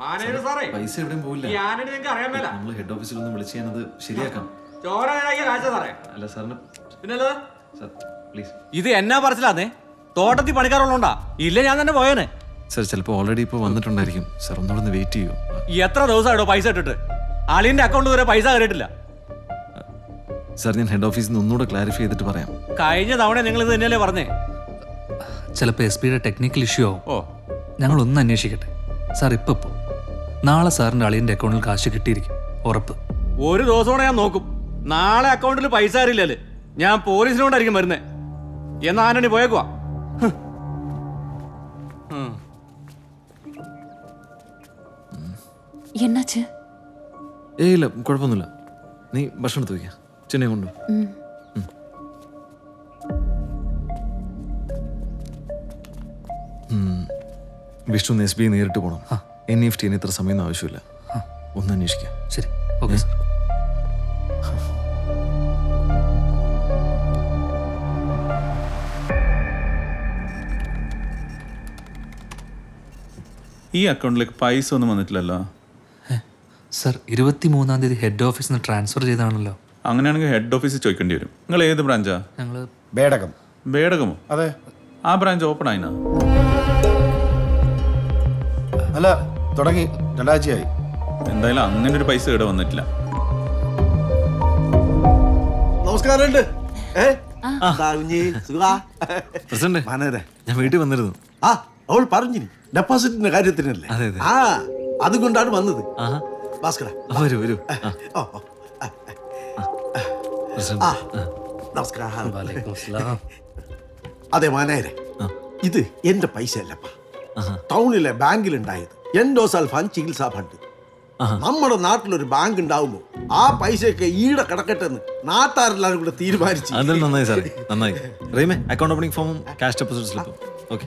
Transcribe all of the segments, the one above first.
Manager സാറേ പൈസ എവിടെയും പോവില്ല. ഈ നിങ്ങൾക്ക് അറിയാൻ മേല. നമ്മൾ ഹെഡ് ഓഫീസിൽ ഒന്ന് വിളിച്ച് ഞാനത് ശരിയാക്കാം. ചോര നേരാക്കിയ കാഴ്ച സാറേ. അല്ല സാറിന് പിന്നല്ലേ? സാർ പ്ലീസ് ഇത് എന്നാ പറച്ചില്ലാന്നേ തോട്ടത്തിൽ പണിക്കാറുള്ളോണ്ടാ ഇല്ല ഞാൻ തന്നെ പോയേനെ. സാർ ചിലപ്പോൾ ഓൾറെഡി ഇപ്പോൾ വന്നിട്ടുണ്ടായിരിക്കും. സാർ ഒന്നുകൂടെ ഒന്ന് വെയിറ്റ് ചെയ്യൂ. എത്ര ദിവസമായിട്ടോ പൈസ ഇട്ടിട്ട്? അളിയന്റെ അക്കൗണ്ട് വരെ പൈസ കയറിയിട്ടില്ല. സാർ ഞാൻ ഹെഡ് ഓഫീസിൽ നിന്ന് ഒന്നുകൂടെ ക്ലാരിഫൈ ചെയ്തിട്ട് പറയാം. കഴിഞ്ഞ തവണ നിങ്ങൾ ഇത് തന്നെയല്ലേ പറഞ്ഞേ? ചിലപ്പോൾ എസ് പിയുടെ ടെക്നിക്കൽ ഇഷ്യൂ ആവും. ഓ. ഞങ്ങൾ ഒന്ന് അന്വേഷിക്കട്ടെ. സാർ ഇപ്പൊ പോ. നാളെ സാറിന്റെ അളിയന്റെ അക്കൗണ്ടിൽ കാശ് കിട്ടിയിരിക്കും. ഉറപ്പ്. ഒരു ദിവസം ഞാൻ നോക്കും. നാളെ അക്കൗണ്ടിൽ പൈസ അറിയില്ലല്ലേ ഞാൻ പോലീസിനോണ്ടായിരിക്കും വരുന്നേ. എന്നാ ആനണി പോയേക്കുവാ എന്നാച്ച്? ഏയ് ഇല്ല കുഴപ്പമൊന്നുമില്ല. നീ ഭക്ഷണം എടുത്ത് വയ്ക്കാം. ചെന്നൈ കൊണ്ടു വിഷ്ണു എസ് ബി നേരിട്ട് പോകണം ആ. എൻ ഇ എഫ് ടിന് ഇത്ര സമയമൊന്നും ആവശ്യമില്ല. ഒന്ന് അന്വേഷിക്കാം. ശരി. Okay sir. ഈ അക്കൗണ്ടിലേക്ക് പൈസ ഒന്നും വന്നിട്ടില്ലല്ലോ? സർ ഇരുപത്തി മൂന്നാം തീയതി ഹെഡ് ഓഫീസിൽ നിന്ന് ട്രാൻസ്ഫർ ചെയ്താണല്ലോ അങ്ങനെയാണെങ്കിൽ ഹെഡ് ഓഫീസിൽ ചോദിക്കേണ്ടി വരും. നിങ്ങൾ ഏത് ബ്രാഞ്ചാ? ഞങ്ങൾ ബേടകം. ബേടകമോ? അതെ. ആ ബ്രാഞ്ച് ഓപ്പൺ ആയിനാ? അല്ല തുടങ്ങി. രണ്ടാഴ്ചയായി. എന്തായാലും അങ്ങനെ ഒരു പൈസ ഇവിടെ വന്നിട്ടില്ല. നമസ്കാരമുണ്ട്? പ്രസിഡന്റ് ഞാൻ വീട്ടിൽ വന്നിരുന്നു. ആ അവൾ പറഞ്ഞു ഡെപ്പോസിറ്റിന്റെ കാര്യത്തിനല്ലേ. ആ അതുകൊണ്ടാണ് വന്നത്. ഭാസ്കര വരൂ വരൂ. നമസ്കാരം. അതെ മാനേരെ ഇത് എന്റെ പൈസ അല്ലപ്പാ. ടൗണിലെ ബാങ്കിലുണ്ടായത്. എൻഡോസാൽ ഫണ്ട് ചികിത്സാ ഫണ്ട്. നമ്മുടെ നാട്ടിലൊരു ബാങ്ക് ഉണ്ടാവുമ്പോ ആ പൈസയൊക്കെ ഈടെ കിടക്കട്ടെ എന്ന് നാട്ടാരെല്ലാരും കൂടെ തീരുമാനിച്ചു. അതെല്ലാം നന്നായി സാറേ നന്നായി. റീമേ അക്കൗണ്ട് ഓപ്പണിംഗ് ഫോമും ക്യാഷ് ഡെപ്പോസിറ്റ് സ്ലിപ്പും ഓക്കെ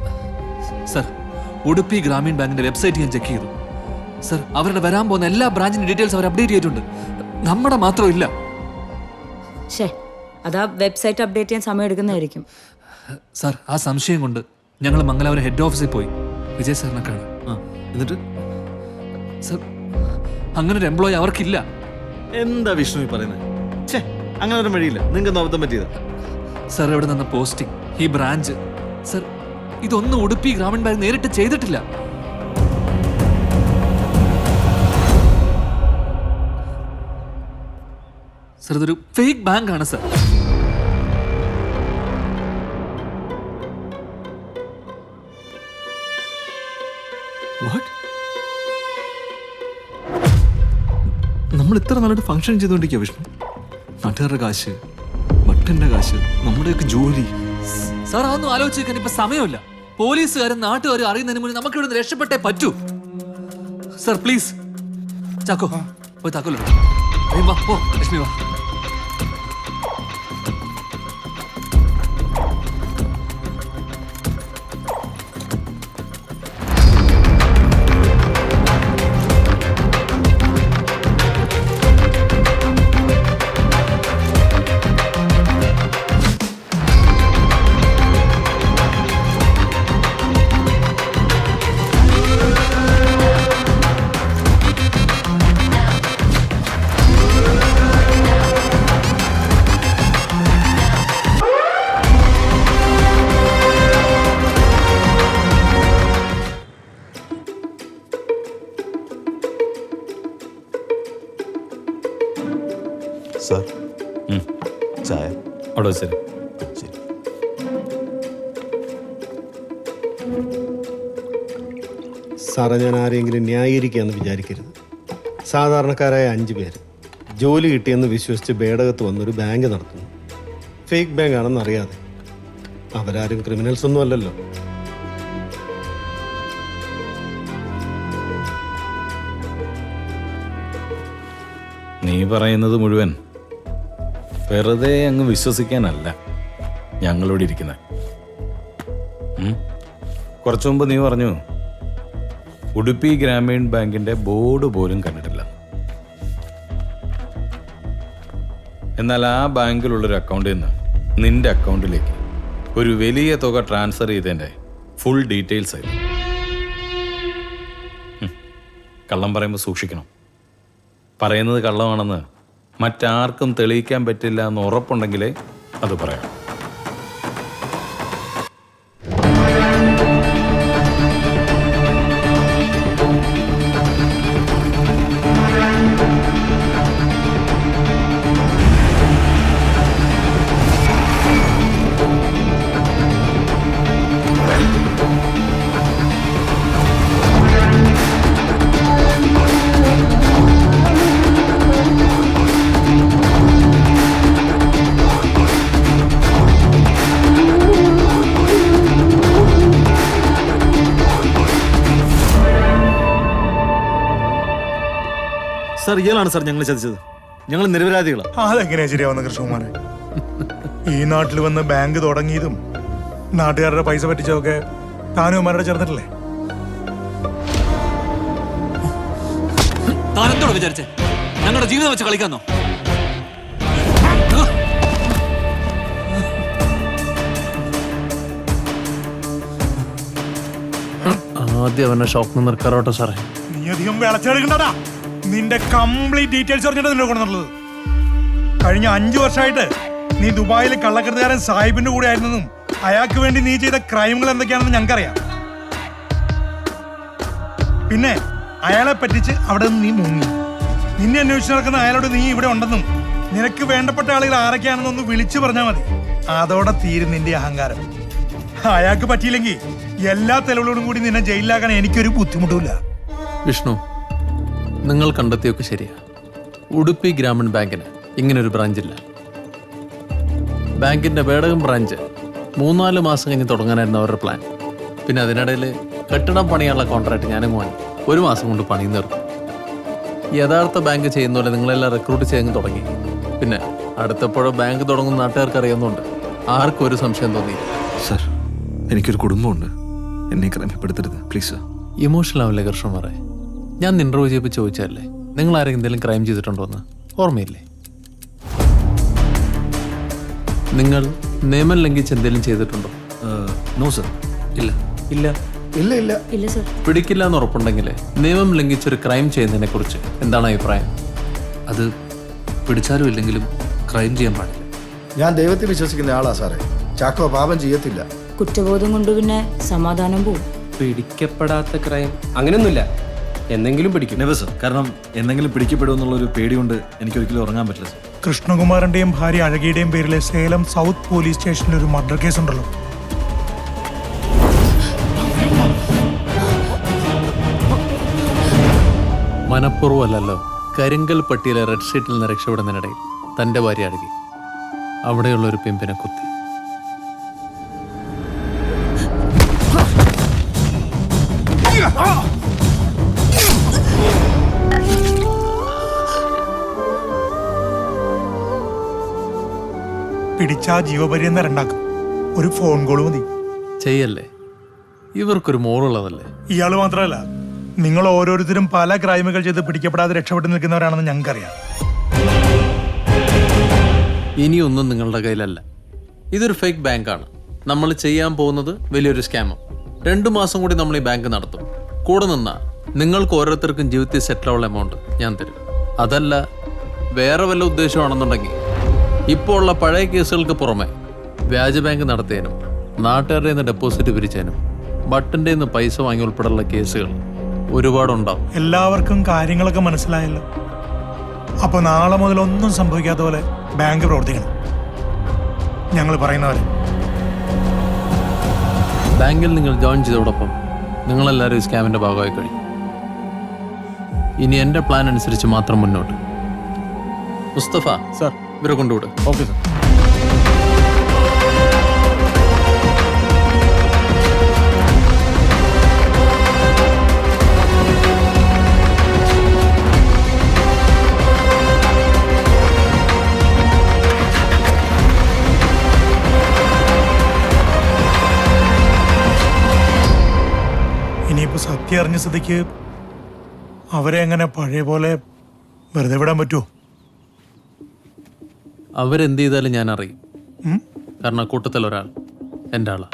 സർ ഉടുപ്പി ഗ്രാമീൺ ബാങ്കിന്റെ വെബ്സൈറ്റ് ഞാൻ ചെക്ക് ചെയ്തു. സർ അവരുടെ വരാൻ പോകുന്ന എല്ലാ ബ്രാഞ്ചിന്റെ ഡീറ്റെയിൽസ് അവർ അപ്ഡേറ്റ് ചെയ്തിട്ടുണ്ട്. നമ്മുടെ മാത്രമില്ല അതാ വെബ്സൈറ്റ് അപ്ഡേറ്റ് ചെയ്യാൻ സമയം എടുക്കുന്നതായിരിക്കും. സർ ആ സംശയം കൊണ്ട് ഞങ്ങൾ മംഗലാപുരം ഹെഡ് ഓഫീസിൽ പോയി. വിജയ് സാറിനെ കാണാൻ ആ എന്നിട്ട്? സർ അങ്ങനെ ഒരു എംപ്ലോയി അവർക്കില്ല. എന്താ വിഷ്ണു പറയുന്നത് ഛേ അങ്ങനെ ഒരു വഴിയില്ല. നിങ്ങൾക്ക് അബദ്ധം പറ്റിയതാ. സർ ഇവിടെ നിന്ന് പോസ്റ്റിംഗ്? ഈ ബ്രാഞ്ച്. സർ ഇതൊന്നും ഉടുപ്പി ഗ്രാമീൺ ബാങ്ക് നേരിട്ട് ചെയ്തിട്ടില്ല. സർ ഇതൊരു ഫേക്ക് ബാങ്ക് ആണ് സർ. വാട്ട് നമ്മൾ ഇത്ര നല്ലൊരു ഫംഗ്ഷൻ ചെയ്തുകൊണ്ടിരിക്കുക വിഷ്ണു. നാട്ടുകാരുടെ കാശ് ഭട്ടന്റെ കാശ് നമ്മുടെയൊക്കെ ജോലി. സാർ അതൊന്നും ആലോചിക്കാൻ ഇപ്പൊ സമയമില്ല. പോലീസുകാരും നാട്ടുകാരും അറിയുന്നതിന് മുന്നേ നമുക്ക് ഇവിടുന്ന് രക്ഷപ്പെട്ടേ പറ്റൂ. Sir please. ചാക്കോ പോയി താക്കോലോ വാ, പോ ലക്ഷ്മി വാ. സാർ. ചായ അവിടെ വെച്ചാൽ ശരി. സാറേ ഞാൻ ആരെങ്കിലും ന്യായീകരിക്കുകയെന്ന് വിചാരിക്കരുത്. സാധാരണക്കാരായ അഞ്ച് പേര് ജോലി കിട്ടിയെന്ന് വിശ്വസിച്ച് ബേടകത്ത് വന്നൊരു ബാങ്ക് നടത്തുന്നു. ഫേക്ക് ബാങ്ക് ആണെന്ന് അറിയാതെ അവരാരും ക്രിമിനൽസ് ഒന്നും അല്ലല്ലോ. നീ പറയുന്നത് മുഴുവൻ വെറുതെ അങ്ങ് വിശ്വസിക്കാനല്ല ഞങ്ങളിവിടെ ഇരിക്കുന്നത് കുറച്ചു മുമ്പ് നീ പറഞ്ഞു ഉടുപ്പി ഗ്രാമീൺ ബാങ്കിന്റെ ബോർഡ് പോലും കണ്ടിട്ടില്ല. എന്നാൽ ആ ബാങ്കിലുള്ളൊരു അക്കൗണ്ടിൽ നിന്ന് നിന്റെ അക്കൗണ്ടിലേക്ക് ഒരു വലിയ തുക ട്രാൻസ്ഫർ ചെയ്തതിന്റെ ഫുൾ ഡീറ്റെയിൽസ് ഉം. കള്ളം പറയുമ്പോൾ സൂക്ഷിക്കണം. പറയുന്നത് കള്ളമാണെന്ന് മറ്റാർക്കും തെളിയിക്കാൻ പറ്റില്ല എന്ന് ഉറപ്പുണ്ടെങ്കിലേ അത് പറയാം. സാർ ഇയാളാണ് സാർ ഞങ്ങൾ ചതിച്ചത്. ഞങ്ങൾ നിരപരാധികളാണ് അതെങ്ങനെയാ ശരിയാവുന്ന കൃഷ്ണകുമാരെ? ഈ നാട്ടിൽ വന്ന് ബാങ്ക് തുടങ്ങിയതും നാട്ടുകാരുടെ പൈസ പറ്റിച്ചതൊക്കെ താനുമാരുടെ ചേർന്നിട്ടില്ലേ? താനെന്തോട് വിചാരിച്ചേ? ഞങ്ങളുടെ ജീവിതം വെച്ച് കളിക്കാന്നോ? ആദ്യം അവനെ ഷോക്ക് നിർക്കാറോട്ടോ സാറേ. നീ അധികം വിളച്ചെടുക്കണ്ടടാ. നിന്റെ കംപ്ലീറ്റ് ഡീറ്റെയിൽസ് അറിഞ്ഞിട്ട് നിന്നെ കൊണ്ടുവന്നുള്ളത് കഴിഞ്ഞ അഞ്ചു വർഷമായിട്ട് നീ ദുബായിൽ കള്ളക്കടത്തുകാരൻ സാഹിബിന്റെ കൂടെ ആയിരുന്നെന്നും അയാൾക്ക് വേണ്ടി നീ ചെയ്ത ക്രൈമുകൾ എന്തൊക്കെയാണെന്ന് ഞങ്ങൾക്കറിയാം. പിന്നെ അയാളെ പറ്റിച്ച് അവിടെ നിന്ന് നീ മുങ്ങി. നിന്നെ അന്വേഷിച്ച് നടക്കുന്ന അയാളോട് നീ ഇവിടെ ഉണ്ടെന്നും നിനക്ക് വേണ്ടപ്പെട്ട ആളുകൾ ആരൊക്കെയാണെന്നൊന്ന് വിളിച്ചു പറഞ്ഞാൽ മതി. അതോടെ തീരും നിന്റെ അഹങ്കാരം. അയാൾക്ക് പറ്റിയില്ലെങ്കിൽ എല്ലാ തെളിവുകളോടും കൂടി നിന്നെ ജയിലിലാക്കാൻ എനിക്കൊരു ബുദ്ധിമുട്ടുമില്ല. വിഷ്ണു നിങ്ങൾ കണ്ടെത്തിയൊക്കെ ശരിയാ. ഉടുപ്പി ഗ്രാമീൺ ബാങ്കിന് ഇങ്ങനൊരു ബ്രാഞ്ചില്ല. ബാങ്കിന്റെ വേടകം ബ്രാഞ്ച് മൂന്നാൽ മാസം കഴിഞ്ഞ് തുടങ്ങാനായിരുന്നു അവരുടെ പ്ലാൻ. പിന്നെ അതിനിടയിൽ കെട്ടിടം പണിയാനുള്ള കോൺട്രാക്ട് ഞാനും വാങ്ങി ഒരു മാസം കൊണ്ട് പണി നിർത്തും യഥാർത്ഥ ബാങ്ക് ചെയ്യുന്ന പോലെ നിങ്ങളെല്ലാം റിക്രൂട്ട് ചെയ്യാൻ തുടങ്ങി. പിന്നെ അടുത്തപ്പോഴോ ബാങ്ക് തുടങ്ങുന്ന നാട്ടുകാർക്ക് അറിയുന്നുണ്ട് ആർക്കും ഒരു സംശയം തോന്നി സർ എനിക്കൊരു കുടുംബമുണ്ട്. എന്നെ ക്രമപ്പെടുത്തരുത് പ്ലീസ് സാർ. ഇമോഷണൽ ആവില്ലേ കൃഷ്ണമാരെ ഞാൻ ഇന്റർവ്യൂ ചെയ്യപ്പോൾ ചോദിച്ചല്ലേ നിങ്ങൾ ആരെങ്കിലും എന്തെങ്കിലും ക്രൈം ചെയ്തിട്ടുണ്ടോ എന്ന് ഓർമ്മയില്ലേ? നിങ്ങൾ നിയമം ലംഘിച്ച് എന്തെങ്കിലും ചെയ്തിട്ടുണ്ടോ? നോ സർ ഇല്ല. ഇല്ല? ഇല്ല ഇല്ല. ഇല്ല സർ പിടിക്കില്ല എന്ന് ഉറപ്പുണ്ടെങ്കിൽ നിയമം ലംഘിച്ചൊരു ക്രൈം ചെയ്യുന്നതിനെ കുറിച്ച് എന്താണ് അഭിപ്രായം? അത് പിടിച്ചാലും ഇല്ലെങ്കിലും ക്രൈം ചെയ്യാൻ പാടില്ല. ഞാൻ ദൈവത്തിൽ വിശ്വസിക്കുന്ന ആളാ സാറേ. ചാക്കോ പാപം ചെയ്യത്തില്ല. കുറ്റബോധം കൊണ്ട് പിന്നെ സമാധാനം പോവും. പിടിക്കപ്പെടാത്ത ക്രൈം അങ്ങനെയൊന്നുമില്ല. എന്തെങ്കിലും പിടിക്കും. നെവർ സർ കാരണം എന്തെങ്കിലും പേടി പേടിയുണ്ട് എനിക്ക് ഒരിക്കലും ഉറങ്ങാൻ പറ്റില്ല സർ കൃഷ്ണകുമാറിന്റെയും ഭാര്യ അഴകിയുടെയും പേരിലെ സേലം സൗത്ത് പോലീസ് സ്റ്റേഷനിൽ ഒരു മർഡർ കേസ് ഉണ്ടല്ലോ മനഃപൂർവമല്ലല്ലോ. കരിങ്കൽ പട്ടിയിലെ റെഡ് ഷീറ്റിൽ നിന്ന് രക്ഷപ്പെടുന്നതിനിടയിൽ തന്റെ ഭാര്യ അഴകി. അവിടെയുള്ള ഒരു പിമ്പിനെ കുത്തി. പിടിച്ചാ ജീവപര്യന്തം രണ്ടാക്കും. ഒരു ഫോൺ കോൾ മതി. ചെയ്യല്ലേ? ഇവർക്കൊരു മോറുള്ളതല്ലേ ഇയാൾ മാത്രമല്ല നിങ്ങൾ ഓരോരുത്തരും പല ക്രൈമുകൾ ചെയ്ത് പിടിക്കപ്പെടാതെ രക്ഷപ്പെട്ടു നിൽക്കുന്നവരാണെന്ന് ഞങ്ങൾക്കറിയാം. ഇനിയൊന്നും നിങ്ങളുടെ കയ്യിലല്ല. ഇതൊരു ഫേക്ക് ബാങ്കാണ് നമ്മൾ ചെയ്യാൻ പോകുന്നത് വലിയൊരു സ്കാമും രണ്ടു മാസം കൂടി നമ്മൾ ഈ ബാങ്ക് നടത്തും. കൂടെ നിന്നാ നിങ്ങൾക്ക് ഓരോരുത്തർക്കും ജീവിതത്തിൽ സെറ്റിലുള്ള എമൗണ്ട് ഞാൻ തരും. അതല്ല വേറെ വല്ല ഉദ്ദേശമാണെന്നുണ്ടെങ്കിൽ ഇപ്പോൾ ഉള്ള പഴയ കേസുകൾക്ക് പുറമെ വ്യാജ ബാങ്ക് നടത്തിയതിനും നാട്ടുകാരുടെ നിന്ന് ഡെപ്പോസിറ്റ് പിരിച്ചതിനും ബട്ടന്റെ നിന്ന് പൈസ വാങ്ങി ഉൾപ്പെടെയുള്ള കേസുകൾ ഒരുപാടുണ്ടാവും. എല്ലാവർക്കും കാര്യങ്ങളൊക്കെ മനസ്സിലായല്ലോ. അപ്പൊ നാളെ മുതൽ ഒന്നും സംഭവിക്കാത്ത പോലെ ബാങ്ക് പ്രവർത്തിക്കണം. ഞങ്ങൾ പറയുന്നവരെ ബാങ്കിൽ നിങ്ങൾ ജോയിൻ ചെയ്തതോടൊപ്പം നിങ്ങളെല്ലാവരും ഈ സ്കാമിന്റെ ഭാഗമായി കഴിഞ്ഞു. ഇനി എന്റെ പ്ലാൻ അനുസരിച്ച് മാത്രം മുന്നോട്ട്. മുസ്തഫ സാർ. ഇവരെ കൊണ്ടുവിട്. Okay sir. ഇനിയിപ്പോ സത്യം അറിഞ്ഞ സ്ഥിതിക്ക് അവരെ എങ്ങനെ പഴയ പോലെ വെറുതെ വിടാൻ പറ്റുമോ അവരെന്ത് ചെയ്താലും ഞാൻ അറിയും കാരണം കൂട്ടത്തിൽ ഒരാൾ എന്റെ ആളാ.